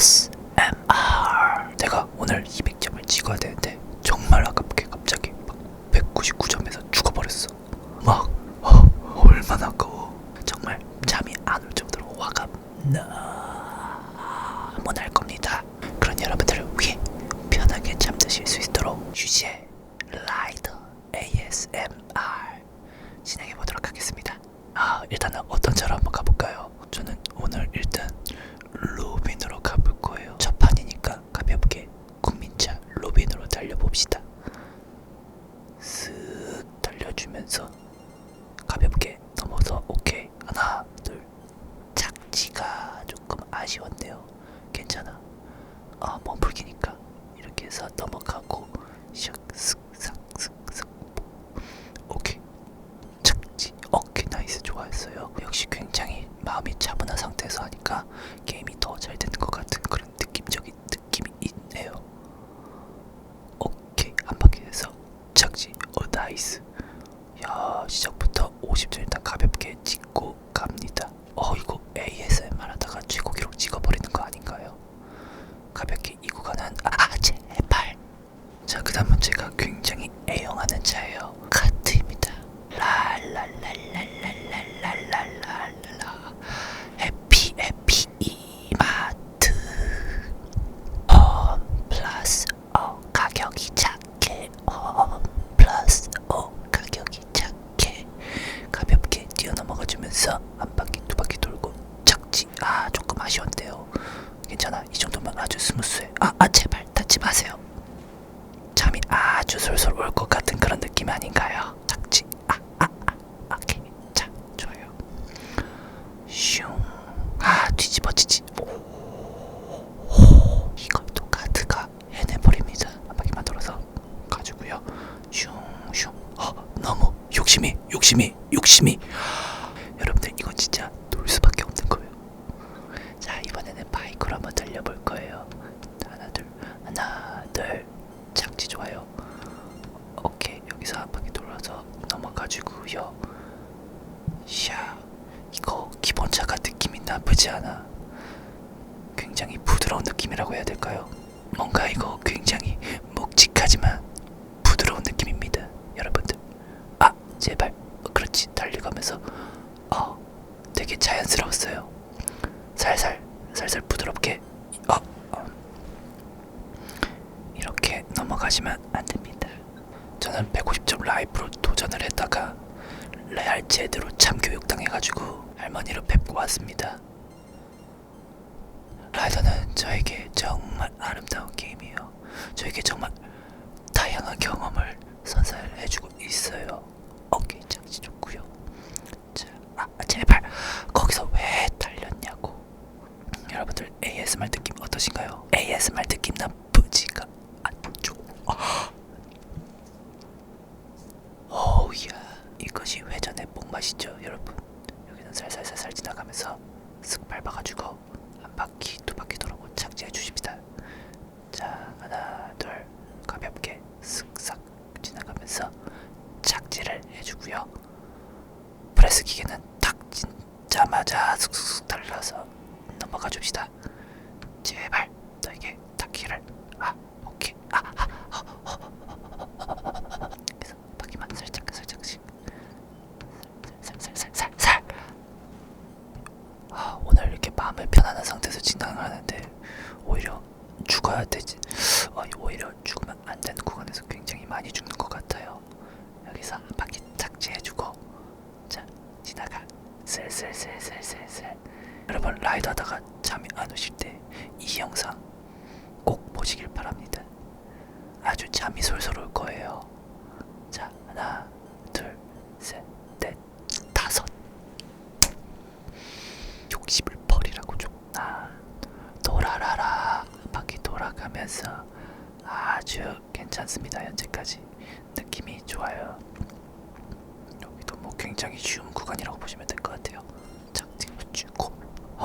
ASMR. 제가 오늘 200점을 찍어야 돼 아 조금 아쉬웠대요. 괜찮아? 이 정도면 아주 스무스해. 아, 아 제발 닿지 마세요. 잠이 아주 솔솔 올 것 같은 그런 느낌 아닌가요? 착지. 아아아 아, 오케이. 자 좋아요. 슝아 뒤집어지지. 오. 어, 욕심이, 욕심이, 욕심이. 여러분들 이건 진짜 놀 수밖에 없는 거예요. 자 이번에는 달려볼 거예요. 하나 둘, 하나 둘. 착지 좋아요. 오케이 여기서 한 바퀴 돌아서 넘어가지고요. 샤 이거 기본차가 느낌이 나쁘지 않아. 굉장히 부드러운 느낌이라고 해야 될까요? 뭔가 이거 굉장히 묵직하지만 부드러운 느낌입니다, 여러분들. 아, 제발. 어, 그렇지. 달려가면서 어, 되게 자연스러웠어요. 살살, 살살 부드럽게. 어, 어. 이렇게 넘어가시면 안 됩니다. 저는 150점 라이브로 도전을 했다가 레알 제대로 참교육 당해가지고 할머니를 뵙고 왔습니다. 라이더는 저에게 정말 아름다운 게임이에요. 저에게 정말 다양한 경험을 선사해주고 있어요. 오케이 착지 좋고요. 자, 아 제발 거기서 왜 달렸냐고. 여러분들 ASMR 느낌 어떠신가요? ASMR 느낌 나쁘지가 않죠. 오우야 이것이 뽕맛이죠 여러분? 여기는 살살살살 지나가면서 쓱 밟아가지고 한 바퀴 두 바퀴 돌아고 착지해 주십니다. 자 하나 둘 가볍게 쓱싹 지나가면서 착지를 해주고요. 프레스 기계는 탁 진짜마자 쑥쑥쑥 달려서 넘어가 줍시다. 제발 너에게 닿기를 아 오케이 아, 아, 그래서 바퀴만 살짝 살짝씩 살살살살살 아 오늘 이렇게 마음을 편안한 상태에서 진행을 하는데 오히려 죽어야 되지. 어, 오히려 죽으면 안 되는 구간에서 굉장히 많이 죽는 것 같아요. 여기서 한 바퀴 착지해주고 자 지나가. 슬슬슬슬슬슬. 여러분 라이드 하다가 잠이 안 오실 때 이 영상 꼭 보시길 바랍니다. 아주 잠이 솔솔 올 거예요 자 하나 둘셋넷 다섯 욕심을 버리라고 좀나 돌아라라 한 바퀴 돌아가면서 아주 괜찮습니다 현재까지 느낌이 좋아요 여기도 뭐 굉장히 쉬운 구간이라고 보시면 될 것 같아요 착지를 주고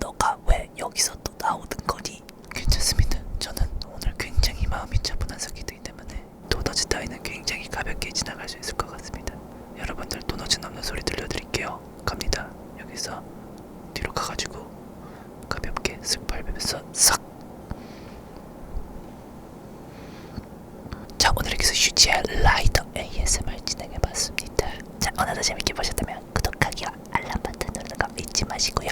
너가 왜 여기서 또 나오는 거니? 괜찮습니다. 저는 오늘 굉장히 마음이 차분한 상태이기 때문에 도너즈 따위는 굉장히 가볍게 지나갈 수 있을 것 같습니다. 여러분들 도너즈 남는 소리 들려드릴게요. 갑니다. 여기서 뒤로 가가지고 쓱 밟으면서 싹 자, 오늘의 기술 휴지의 라이더 ASMR 진행해봤습니다. 자, 오늘도 재밌게 보셨다면 구독하기와 알람 버튼 누르는 거 잊지 마시고요.